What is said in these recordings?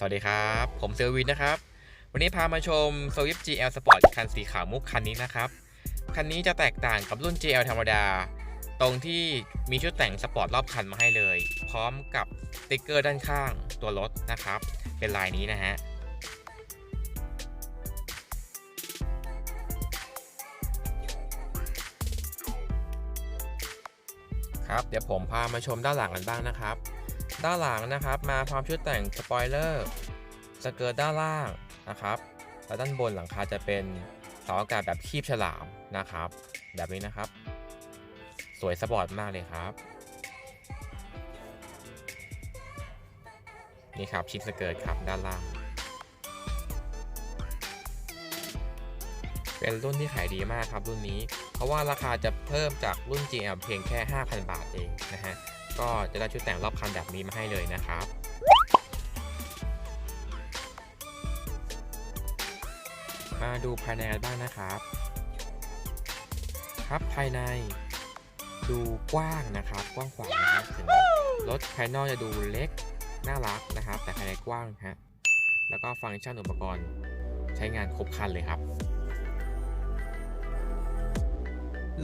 สวัสดีครับ ผมเซลวินนะครับ วันนี้พามาชม Swift GL Sport คันสีขาวมุกคันนี้นะครับ คันนี้จะแตกต่างกับรุ่น GL ธรรมดา ตรงที่มีชุดแต่งสปอร์ตรอบคันมาให้เลย พร้อมกับสติ๊กเกอร์ด้านข้างตัวรถนะครับ เป็นลายนี้นะฮะครับเดี๋ยวผมพามาชมด้านหลังกันบ้างนะครับ ด้านหลังนะครับมาพร้อมชุดแต่งสปอยเลอร์สเกิร์ตด้านล่างนะครับและด้านบนหลังคาจะเป็นเสาอากาศแบบคีบฉลามนะครับ แบบนี้นะครับ สวยสปอร์ตมากเลยครับนี่ครับชิ้นสเกิร์ตครับด้านล่าง เป็นรุ่นที่ขายดีมากครับรุ่นนี้ เพราะว่าราคาจะเพิ่มจากรุ่น GL เพียงแค่ 5,000 บาทเองนะฮะ ก็จะได้ชุดแต่งรอบคันแบบนี้มาให้เลยนะครับมาดูภายในกันบ้างนะครับ ครับภายในดูกว้างนะครับ กว้างขวางนะครับถึงรถภายนอกจะดูเล็กน่ารักนะครับ แต่ภายในกว้างฮะแล้วก็ฟังก์ชันอุปกรณ์ใช้งานครบครันเลยครับ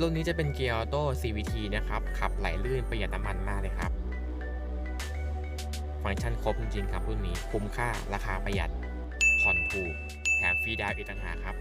รุ่นนี้จะเป็นเกียร์ออโต้ CVT นะครับ ขับไหลลื่นประหยัดน้ำมันมากเลยครับ ฟังก์ชันครบจริงๆครับรุ่นนี้คุ้มค่าราคาประหยัดผ่อนถูกแถมฟรีดาวน์อีกต่างหากครับ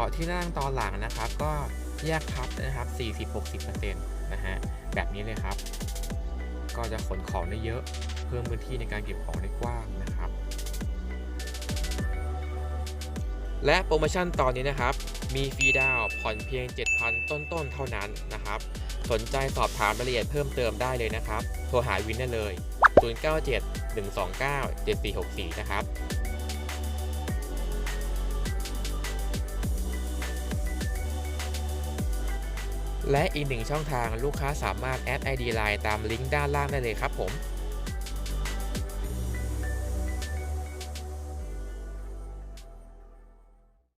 าะที่นั่งตอนหลังนะครับ ก็แยกพับนะครับ 40-60%นะฮะแบบนี้เลยครับ ก็จะขนของได้เยอะ เพิ่มพื้นที่ในการเก็บของได้กว้างนะครับ และโปรโมชั่นตอนนี้นะครับ มีฟรีดาวน์ผ่อนเพียง 7,000 ต้นๆ เท่านั้นนะครับ สนใจสอบถามรายละเอียดเพิ่มเติมได้เลยนะครับ โทรหาวินได้เลย 097 129 7464 นะครับ และอีกหนึ่งช่องทางลูกค้าสามารถแอด ID Line ตามลิงก์ด้านล่างได้เลยครับผม